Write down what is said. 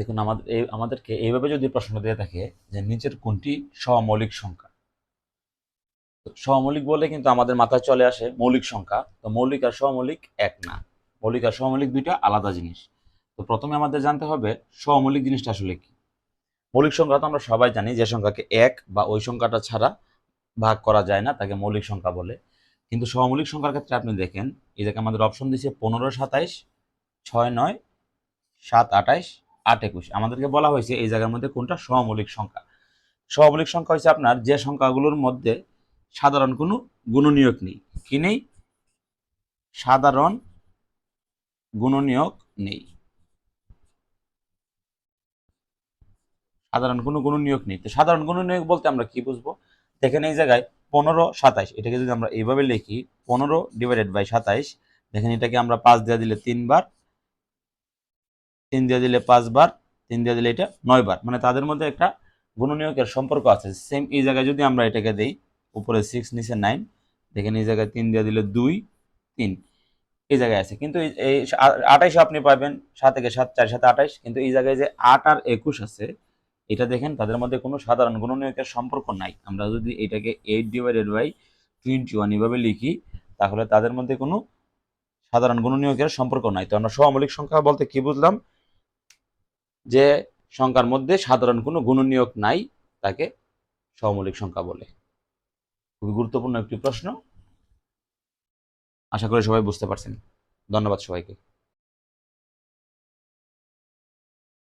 দেখুন আমাদের আমাদেরকে এইভাবে যদি প্রশ্ন দিয়ে থাকে যে নিচের কোনটি সমৌলিক সংখ্যা? সমৌলিক বলে কিন্তু আমাদের মাথায় চলে আসে মৌলিক সংখ্যা। তো মৌলিক আর সমৌলিক এক না। মৌলিক আর সমৌলিক দুইটা আলাদা জিনিস। তো প্রথমে আমাদের জানতে হবে সমৌলিক জিনিসটা আসলে কি? মৌলিক সংখ্যা তো আমরা সবাই জানি, যে সংখ্যাকে এক বা ওই সংখ্যাটা ছাড়া ভাগ করা যায় না, তাকে মৌলিক সংখ্যা বলে। কিন্তু সমৌলিক সংখ্যার ক্ষেত্রে আপনি দেখেন জায়গায় আমাদের অপশন দিচ্ছে পনেরো সাতাইশ, ছয় নয়, সাত আঠাইশ আট একুশ। আমাদেরকে বলা হয়েছে এই জায়গার মধ্যে কোনটা? সমমৌলিক সংখ্যা। সমমৌলিক সংখ্যা হচ্ছে আপনার যে সংখ্যাগুলোর মধ্যে সাধারণ কোনো গুণনীয়ক নেই। কি নেই? সাধারণ গুণনীয়ক নেই। সাধারণ কোনো গুণনীয়ক নেই। তো সাধারণ গুণনীয়ক বলতে আমরা কি বুঝব? দেখেন এই জায়গায় পনেরো, সাতাইশ। এটাকে যদি আমরা এইভাবে লিখি, পনেরো ডিভাইডেড বাই সাতাইশ, দেখেন এটাকে আমরা পাঁচ দিয়ে দিলে তিনবার তিন দিয়ে দিলে পাঁচবার তিন দিয়ে দিলে এটা নয়বার মানে তাদের মধ্যে একটা গুণনীয়কের সম্পর্ক আছে। সেম এই জায়গায় যদি আমরা এটাকে দেই, উপরে সিক্স নিচে নাইন দেখেন এই জায়গায় তিন দিয়ে দিলে দুই, তিন, এই জায়গায় আছে। কিন্তু এই- আঠাইশে আপনি পাবেন, সাত থেকে সাত, চার সাথে আঠাইশ। কিন্তু এই জায়গায় যে আট আর একুশ আছে, এটা দেখেন তাদের মধ্যে কোনো সাধারণ গুণনীয়কের সম্পর্ক নাই। আমরা যদি এটাকে eight divided by twenty one এভাবে লিখি, তাহলে তাদের মধ্যে কোনো সাধারণ গুণনীয়কের সম্পর্ক নাই। তো আমরা সমমৌলিক সংখ্যা বলতে কি বুঝলাম? যে সংখ্যার মধ্যে সাধারণ কোনো গুণনীয়ক নাই তাকে সমমৌলিক সংখ্যা বলে। খুবই গুরুত্বপূর্ণ একটি প্রশ্ন। আশা করি সবাই বুঝতে পারছেন। ধন্যবাদ সবাইকে।